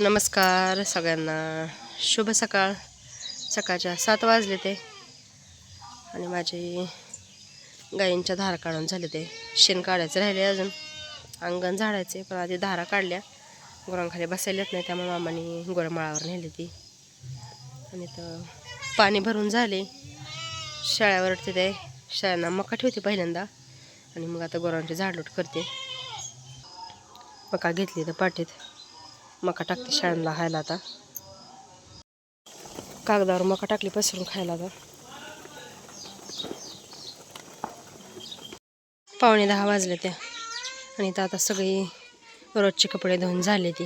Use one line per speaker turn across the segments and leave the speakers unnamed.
नमस्कार सगळ्यांना. शुभ सकाळ. सकाळच्या सात वाजले ते. आणि माझे गायींच्या धारा काढून झाले ते. शेण काढायचं राहिले अजून. अंगण झाडायचे पण आधी धारा काढल्या. गुरांखाली बसायला येत नाही त्यामुळे मामाने गुरमाळावर नेली ती. आणि तर पाणी भरून झाले. शाळ्यावर ते. शाळांना मका ठेवते पहिल्यांदा. आणि मग आता गुरांची झाडलोट करते. मका घेतली तर पाठीत. मका टाकते शाळांना खायला आता. कागदावर मका टाकली पसरून खायला आता. पावणे दहा वाजले त्या. आणि तर आता सगळी रोजचे कपडे धुवून झाले ती.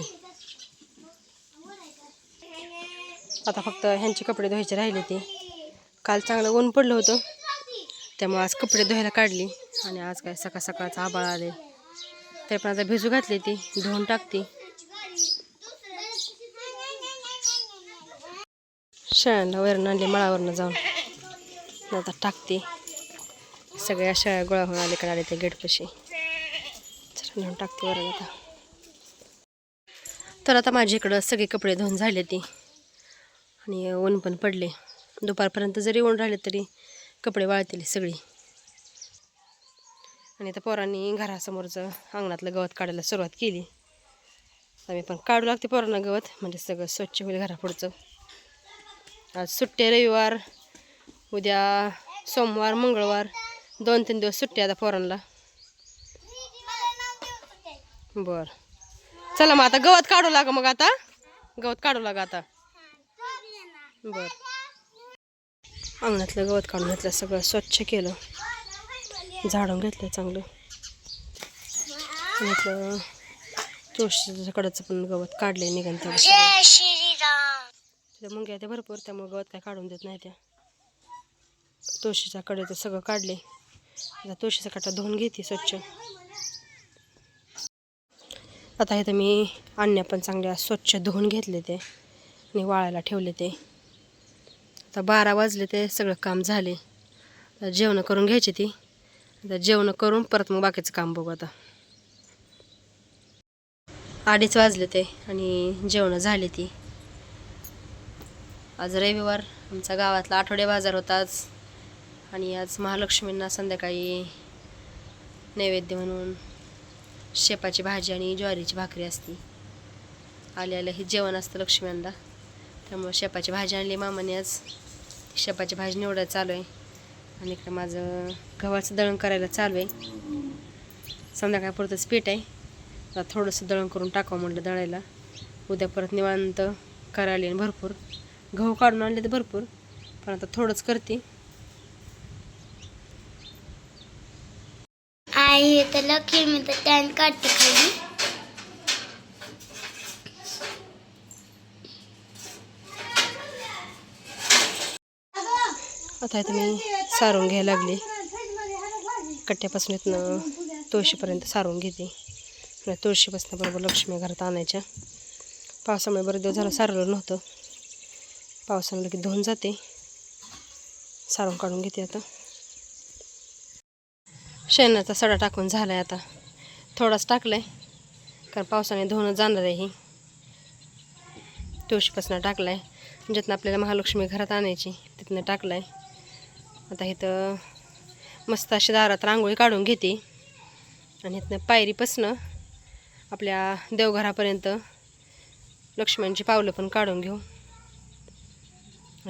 आता फक्त ह्यांचे कपडे धुवायचे राहिले ते. काल चांगलं ऊन पडलं होतं. त्यामुळे आज कपडे धुवायला काढली. आणि आज काय सकाळ सकाळचा आबाळ आले तरी पण आता भिजू घातली ती धुवून टाकते. शेळ्यांना वैरण आणली मळावरनं जाऊन. आता टाकते. सगळ्या शेळ्या गोळा होऊन आले आले त्या गेटपाशी. नेऊन टाकते वरण आता. तर आता माझ्या इकडं सगळे कपडे धुवून झाले ती. आणि ऊन पण पडले. दुपारपर्यंत जरी ऊन राहिले तरी कपडे वाळतील सगळी. आणि आता पोरांनी घरासमोरचं अंगणातलं गवत काढायला सुरुवात केली. आम्ही पण काढू लागते पोरांना गवत म्हणजे सगळं स्वच्छ होईल घरापुढचं. आज सुट्टे रविवार उद्या सोमवार मंगळवार. दोन तीन दिवस सुट्टी आता पोरांना बर. चला मग आता गवत काढू लागा मग आता. गवत काढू लागा आता. बर. अंगणातलं गवत काढून घेतलं सगळं स्वच्छ केलं. झाडून घेतलं चांगलं. म्हटलं तुळशीच्या पण गवत काढले निघाल तेवढं तिथं मुंग्या त्या भरपूर त्यामुळे गवत काय काढून देत नाही त्या. तुळशीच्या तर सगळं काढले. आता तुळशीचा काटा धुवून घेते स्वच्छ. आता इथं मी अन्या पण चांगल्या स्वच्छ धुवून घेतले ते आणि वाळायला ठेवले ते. आता बारा वाजले ते सगळं काम झाले. आता जेवणं करून घ्यायची ती. आता जेवणं करून परत मग बाकीचं काम बघू आता. अडीच वाजले ते आणि जेवणं झाली ती. आज रविवार. आमचा गावातला आठवडे बाजार होता आज. आणि आज महालक्ष्मींना संध्याकाळी नैवेद्य म्हणून शेपाची भाजी आणि ज्वारीची भाकरी असती. आल्याला हे जेवण असतं लक्ष्म्यांना त्यामुळं शेपाची भाजी आणली मामाने आज. शेपाची भाजी निवडायला चालू आहे. आणि इकडे माझं गव्हाचं दळण करायला चालू आहे. संध्याकाळपुरतंच पीठ आहे. थोडंसं दळण करून टाकावं म्हटलं दळायला. उद्या परत निवांत करायला येईन भरपूर. गहू काढून आणले तर भरपूर. पण आता थोडंच करते.
आई तर लक्ष्मी तर त्यान काढते खाली.
आता इथं मी सारून घ्यायला लागले. कट्ट्यापासून इथनं तुळशीपर्यंत सारून घेते. आणि तुळशीपासून बरोबर लक्ष्मी घरात आणायच्या. पावसामुळे बरं दिवस झालं सारलं नव्हतं. पावसानं लगेच धुवून जाते. सारून काढून घेते आता. शेणाचा सडा टाकून झाला आहे आता. थोडाच टाकला आहे कारण पावसाने धुवून जाणार आहे ही. तुळशीपासून टाकला आहे ज्यातनं आपल्याला महालक्ष्मी घरात आणायची तिथनं टाकला आहे आता इथं मस्त अशी दारात रांगोळी काढून घेते. आणि इथनं पायरीपासनं आपल्या देवघरापर्यंत लक्ष्मणची पावलं पण काढून घेऊ.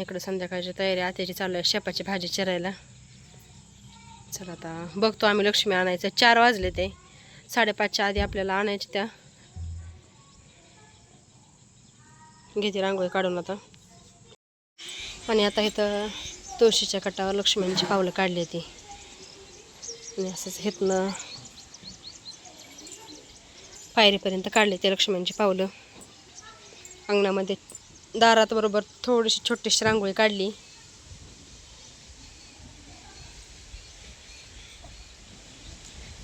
इकडं संध्याकाळची तयारी आत्याची चालू आहे शेपाची भाजी चिरायला. चला आता बघतो आम्ही लक्ष्मी आणायचं. चार वाजले ते. साडेपाचच्या आधी आपल्याला आणायचे त्या. घेते रांगोळी काढून आता. आणि आता इथं तुळशीच्या कटावर लक्ष्मींची पावलं काढली होती. आणि असंच हेतनं पायरीपर्यंत काढले ते लक्ष्मींची पावलं. अंगणामध्ये दारात बरोबर थोडीशी छोटीशी रांगोळी काढली.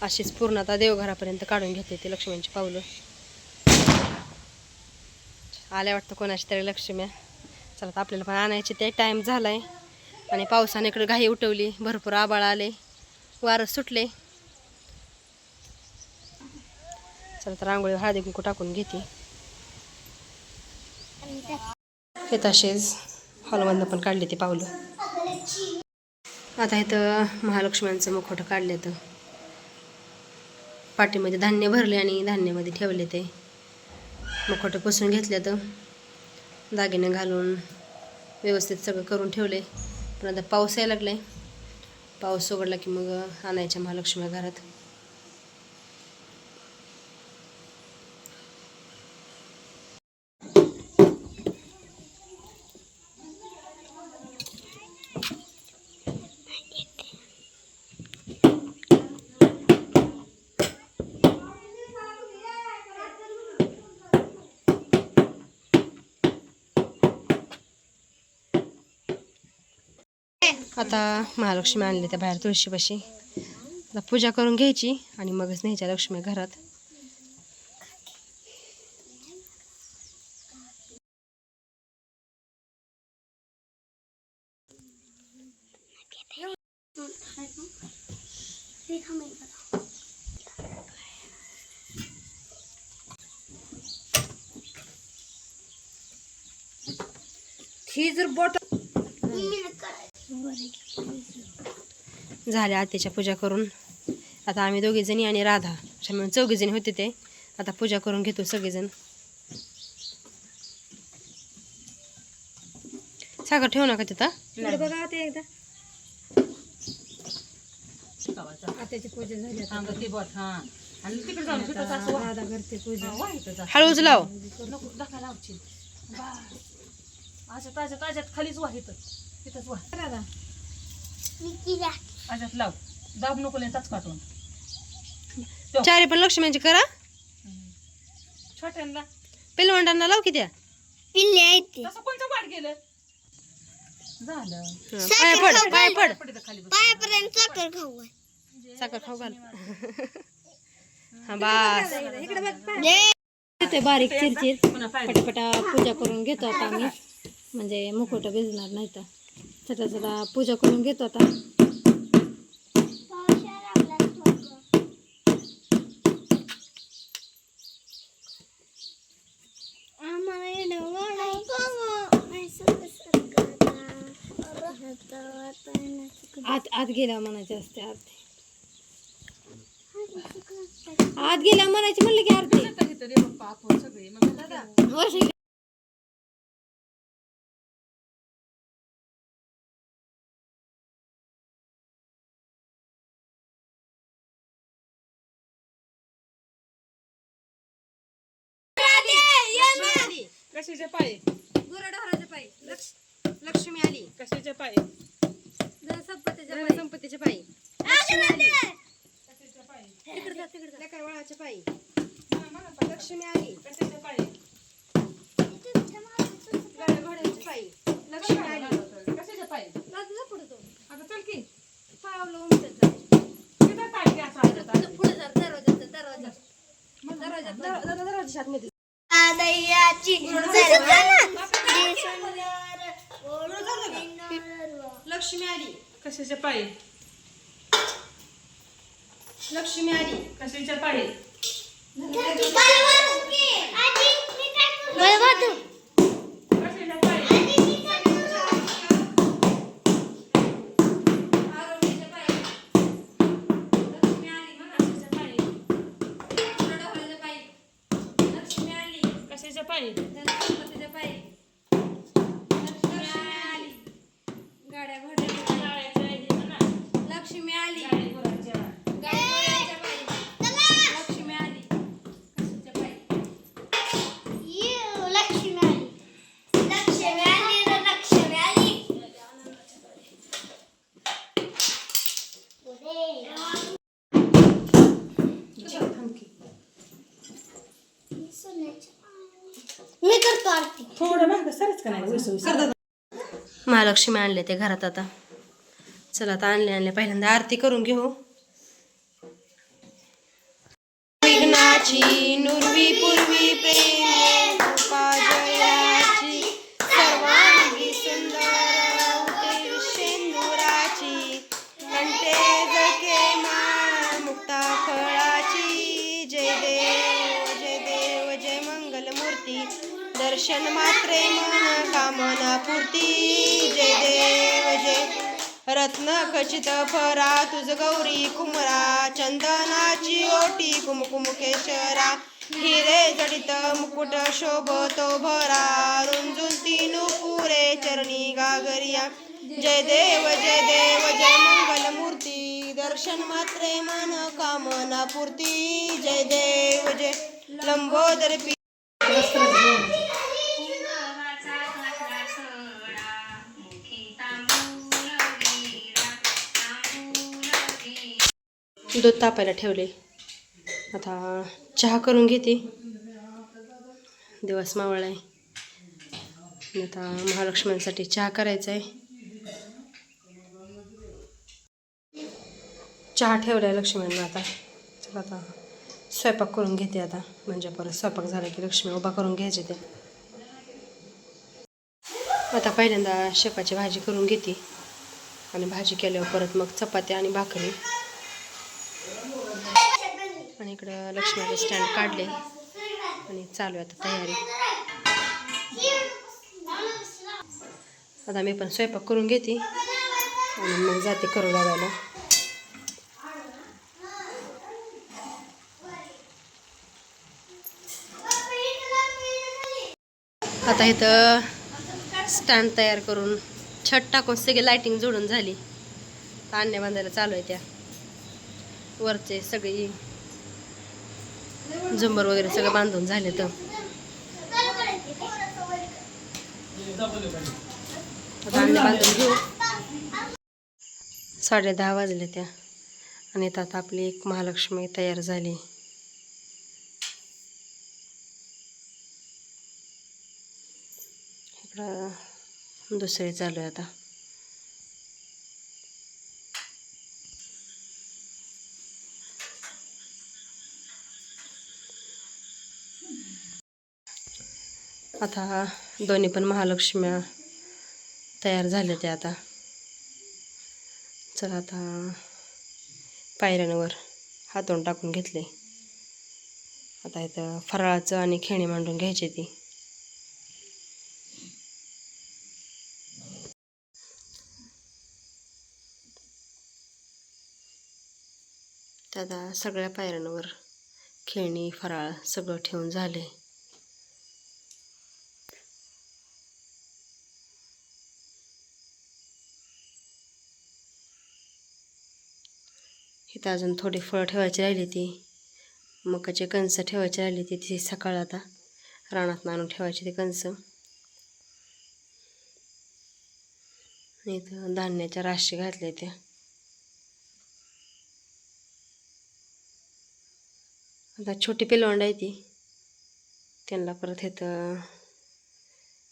अशीच पूर्ण आता देवघरापर्यंत काढून घेते ते लक्ष्मणची पावलं. आल्या वाटतं कोणाची तरी लक्ष्म्या चला आपल्याला पण आणायचे ते टाईम झाला आहे आणि पावसाने इकडे घाई उठवली भरपूर आबाळ आले वारं सुटले. चला तर रांगोळी हळदी कुंकू टाकून घेते. हे तसेच हॉलमधनं पण काढले ते पावलं. आता इथं महालक्ष्म्यांचं मुखवटं काढले तर. पाठीमध्ये धान्य भरले आणि धान्यामध्ये ठेवले ते. मुखवटं पुसून घेतले तर. दागिने घालून व्यवस्थित सगळं करून ठेवले. पण आता पाऊस यायला लागलाय. पाऊस उघडला की मग आणायच्या महालक्ष्मी घरात. आता महालक्ष्मी आणले त्या बाहेर तुळशीपाशी. आता पूजा करून घ्यायची आणि मगच न्यायच्या लक्ष्मी घरात.
ही जर बोट
झाल्या आत्याच्या पूजा करून. आता आम्ही दोघीजणी आणि राधा अशा मिळून चौघीजणी होते ते. आता पूजा करून घेतो सगळेजण. साखर ठेवू नका तिथं.
बघा ते एकदा. आत्याची पूजा झाली आता. आता राधा करते पूजा.
हळूच लाव.
ताज्यात ताज्यात खालीच वाह इथं तिथंच लाव. दाब नको लय ताच काटून
चारी पण लक्ष्मीची करा.
छोट्यांना.
पेलवंडांना लाव की त्या
पिल्ले आहेत
तसं कोणतं वाट गेलं? झालं.
पाय पड पाय पड.
पडतं खाली बस
पायापर्यंत साखर खाऊ घाल.
साखर खाऊ घाल. हा. बास.
इकडे बघ
दे.
ते बारीक चिरचिर.
पुन्हा पाय.
पटापटा पूजा करून घेतो आता आम्ही. म्हणजे मुखवटा भिजणार नाही तर चटा चटा पूजा करून घेतो आता
आम्हाला येणं वाढायचं. असं कसं करता?
आत आत गेल्या म्हणायचे असते आरती आत गेल्या म्हणायची म्हणलं की आरती
इथं मग
वर्ष
कशाच्या पायी.
लक्ष्मी आली.
कशाच्या पायी?
संपत्तीच्या पायी. लेकर वळाच्या पायी. लक्ष्मी आली.
कशाच्या पायी.
गाड्या घोड्यांच्या पायी लक्ष्मी आली
कशाच्या पायी आता चल की
पावलं
तिथं पाय घ्या असं आलं तर.
पुढे जा दरवाजा दरवाजा
दरवाजाच्या आतमध्ये
आदयाची
लक्ष्मी आली
कशाच्या पायी
लक्ष्मी आली
कशाच्या पायी कशाच्या पायी. थोडं मागं सरच का नाही
महालक्ष्मी आणले ते घरात आता. चला आता आणले आणले. पहिल्यांदा आरती करून घेऊ. विघ्नाची नुरवी पूर्वी प्रेम दर्शन मात्रे मन कामना पूर्ती. जय देव जय. रत्न खचित फरा तुझ गौरी कुमरा चंदनाची ओटी कुमकुम केशरा. हिरे जडित मुकुट शोभतो भरा रुंजून तीन पुरे चरणी गागरिया. जय देव जय देव जय मंगल मूर्ती. दर्शन मात्रे मन कामना पूर्ती. जय देव जय. लंबोदर दूध तापायला ठेवले. आता चहा करून घेते. दिवस मावळा आहे आता महालक्ष्म्यांसाठी चहा करायचा आहे चहा ठेवला आहे लक्ष्म्यांना आता. चला आता स्वयंपाक करून घेते आता. म्हणजे परत स्वयंपाक झाला की लक्ष्मी उभा करून घ्यायचे ते. आता पहिल्यांदा शेपाची भाजी करून घेते. आणि भाजी केल्यावर परत मग चपात्या आणि भाकरी. आणि इकडं लक्ष्मीचं स्टँड काढले. आणि चालू आहे आता तयारी. आता मी पण स्वयंपाक करून घेते. आणि मग जाते करू लागायला. आता इथं स्टँड तयार करून छत टाकून सगळी लाईटिंग जोडून झाली. आणण्या बांधायला चालू आहे त्या. वरचे सगळी झुंबर वगैरे सगळं बांधून झाले तर. बांधून घेऊ. साडे दहा वाजले त्या. आणि त्यात आपली एक महालक्ष्मी तयार झाली. इकडं दुसरी चालू आहे आता. आता दोन्ही पण महालक्ष्म्या तयार झाल्या त्या आता. चला आता पायऱ्यांवर हातून टाकून घेतले. आता इथं फराळाचं आणि खेळणी मांडून घ्यायची ती. आता सगळ्या पायऱ्यांवर खेळणी फराळ सगळं ठेवून झाले. तिथं अजून थोडी फळं ठेवायची राहिली ती. मकाचे कणसं ठेवायची राहिली ती ती सकाळ आता. रानात आणून ठेवायची ती कणसं इथं धान्याच्या राशी घातल्या त्या. आता छोटी पिलवंड आहे ती. त्यांना परत इथं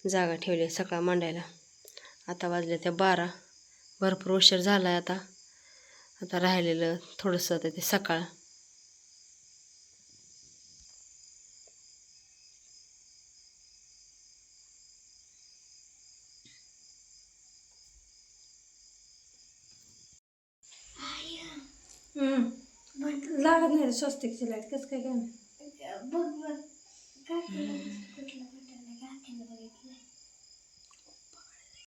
जागा ठेवली आहे सकाळ मांडायला. आता वाजले त्या बारा. भरपूर उशीर झाला आहे आता. आता राहिलेलं थोडंसं आता ते सकाळ.
लागत नाही स्वस्तिकची लाइट. कसं काय काय
बघ बघ काय केलं?